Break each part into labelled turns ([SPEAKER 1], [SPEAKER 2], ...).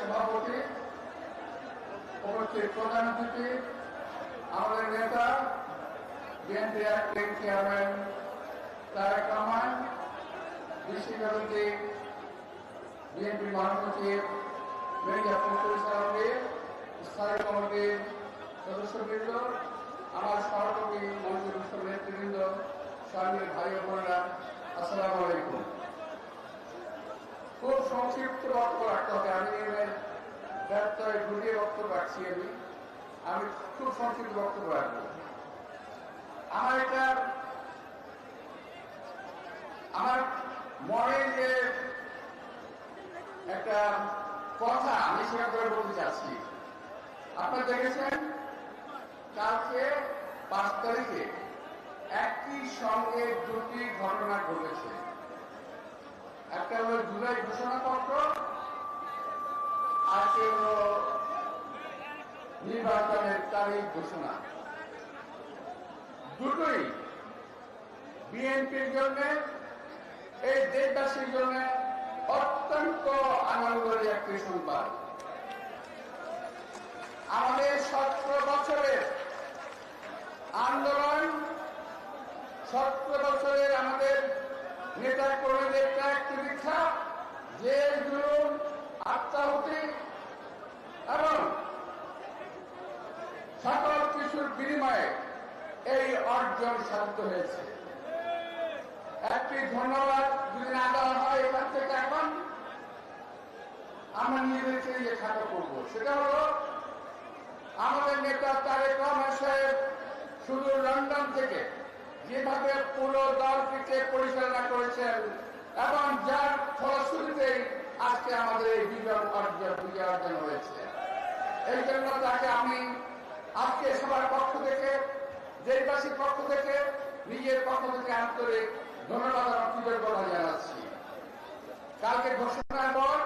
[SPEAKER 1] সভাপতি, উপস্থিত প্রধান অতিথি, আমাদের নেতা, BNP acting chairman Tarique Rahman বিশ্ববিদ্যালয়টি বিএনপি মহাসচিব মির্জা ফখরুল ইসলামীর স্থায়ী কমিটির সদস্যবৃন্দ, আমার সহকর্মী মন্ত্রী নেতৃবৃন্দ। সংক্ষিপ্ত বক্তব্য রাখতে হবে। আমি এবার ব্যর্থ হয়ে ঘুরিয়ে বক্তব্য রাখছি আমি। আমি খুব সংক্ষিপ্ত বক্তব্য রাখব। আমার এটা আমার মনে যে একটা কথা আমি সেটা করে বলতে চাচ্ছি। আপনারা দেখেছেন? কালকে পাঁচ তারিখে একই সঙ্গে দুটি ঘটনা ঘটেছে। একটা হলো জুলাই ঘোষণাপত্র আর হলো নির্বাচনের তারিখ ঘোষণা। দুটোই বিএনপির জন্য, এই দেশবাসীর জন্য অত্যন্ত আনন্দের একটি সংবাদ। আমাদের সতেরো বছরের আন্দোলন সতেরো বছরের আমাদের নেতা কর্মীদের ত্যাগ দীক্ষা জেল জুলুম আত্মাহুতি এবং সকল কিছুর বিনিময়ে এই অর্জন সাধিত হয়েছে। একটি ধন্যবাদ যদি না দেওয়া হয় এখান থেকে এখন আমরা নিজেদেরকে ইয়ে খাটো করব। সেটা হলো আমাদের নেতা তারেক রহমান সাহেব শুধু লন্ডন থেকে যেভাবে পুরো দলটিকে পরিচালনা করেছেন এবং যার ফলশ্রুতিতে আজকে আমাদের এই বিজয় অর্জন হয়েছে। এই জন্য তাকে আমি আজকে সবার পক্ষ থেকে দেশবাসীর পক্ষ থেকে, নিজের পক্ষ থেকে আন্তরিক ধন্যবাদ এবং কৃতজ্ঞতা জানাচ্ছি কালকে ঘোষণার পর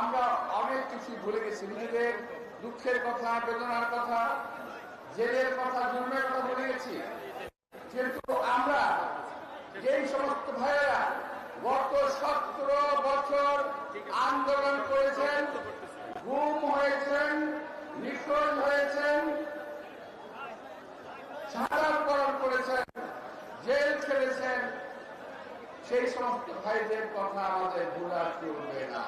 [SPEAKER 1] আমরা অনেক কিছু ভুলে গেছি। নিজেদের দুঃখের কথা, বেদনার কথা, জেলের কথা জন্মের কথা ভুলে গেছি। কিন্তু আমরা যেই সমস্ত ভাইয়েরা সেই সমস্ত ভাইদের কথা আমাদের ভুলা চলবে না।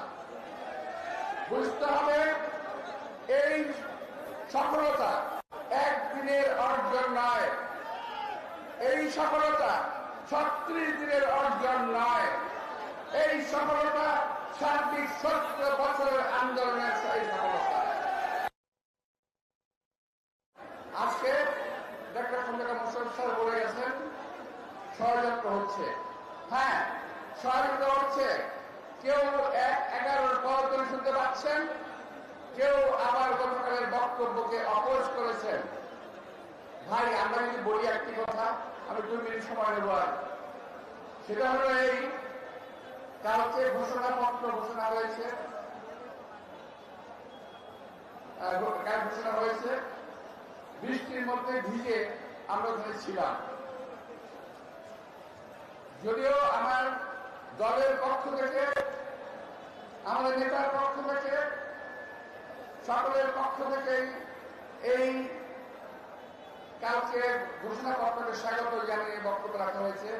[SPEAKER 1] বুঝতে হবে, এই সফলতা একদিনের অর্জন নয়। এই সফলতা ছত্রিশ দিনের অর্জন নয়। এই সফলতা সার্বিক সত্তর বছরের আন্দোলনের সেই সফলতা। হ্যাঁ ষড়যন্ত্র হচ্ছে কেউ এগারোর পর করে শুনতে পাচ্ছেন? কেউ আবার গতকালের বক্তব্যকে অপোজ করেছেন। ভাই, আমরা যদি বলি একটি কথা, আমি দুই মিনিট সময় নেব সেটা হলো এই কালকে ঘোষণাপত্র ঘোষণা হয়েছে। ঘোষণা হয়েছে? বৃষ্টির মধ্যে ভিজে আমরা ওখানে ছিলাম। যদিও আমার দলের পক্ষ থেকে, আমাদের নেতার পক্ষ থেকে, সকলের পক্ষ থেকে এই কালকে ঘোষণাপত্রকে স্বাগত জানিয়ে বক্তব্য রাখা হয়েছে।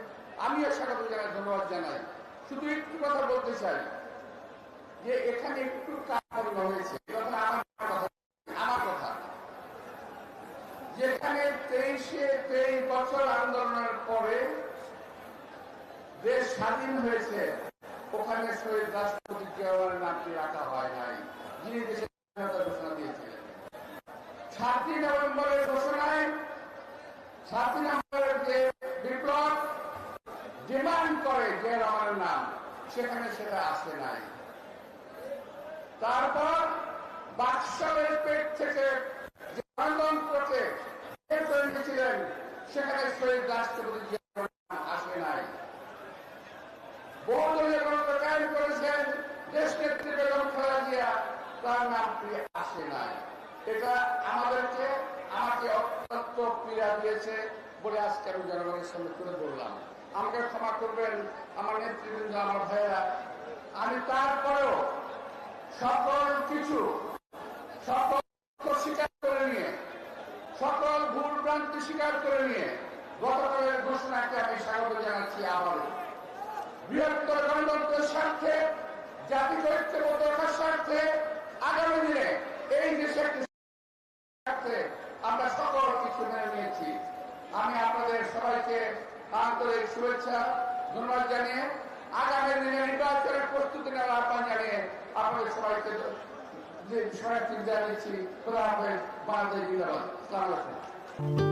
[SPEAKER 1] আমিও স্বাগত জানাই, ধন্যবাদ জানাই। শুধু একটু কথা বলতে চাই, যে এখানে একটু কাজ হয়েছে আমার কথা। যেখানে তেইশে তেইশ বছর আন্দোলনের পরে দেশ স্বাধীন হয়েছে, ওখানে শহীদ রাষ্ট্রপতি জিয়াউরের নামটি রাখা হয় নাই, যিনি দেশের স্বাধীনতা ঘোষণা দিয়েছিলেন। সাতই নভেম্বরের ঘোষণায় সাতই নভেম্বরের যে বিপ্লব, ডিমান্ড করে যে রহমানের নাম, সেখানে সেটা আসে নাই। তারপর বাদশাহের পেট থেকে যে গণতন্ত্রকে বের করে সেখানে শহীদ রাষ্ট্রপতি তার নামটি আসে নাই এটা আমাদেরকে আমাকে অত্যন্ত পীড়া দিয়েছে বলে আজকে আমি আমাকে ক্ষমা করবেন আমার নেতৃবৃন্দ আমার ভাইয়া আমি তারপরেও সকল কিছু সকল স্বীকার করে নিয়ে সকল ভুল ভ্রান্তি স্বীকার করে নিয়ে গতকালের ঘোষণাকে আমি স্বাগত জানাচ্ছি আবারও। বৃহত্তর গণতন্ত্রের স্বার্থে জাতির ঐক্যবদ্ধ রাখার স্বার্থে আগামী দিনে এই দেশে স্বার্থে আমরা সকল কিছু মেনে নিয়েছি। আমি আপনাদের সবাইকে আন্তরিক শুভেচ্ছা, ধন্যবাদ জানিয়ে আগামী দিনে নির্বাচনের প্রস্তুতি নেওয়ার আহ্বান জানিয়ে আপনাদের সবাইকে যে সবাইকে জানিয়েছি খোলা হবে বাংলাদেশ জিন্দাবাদ। সালাম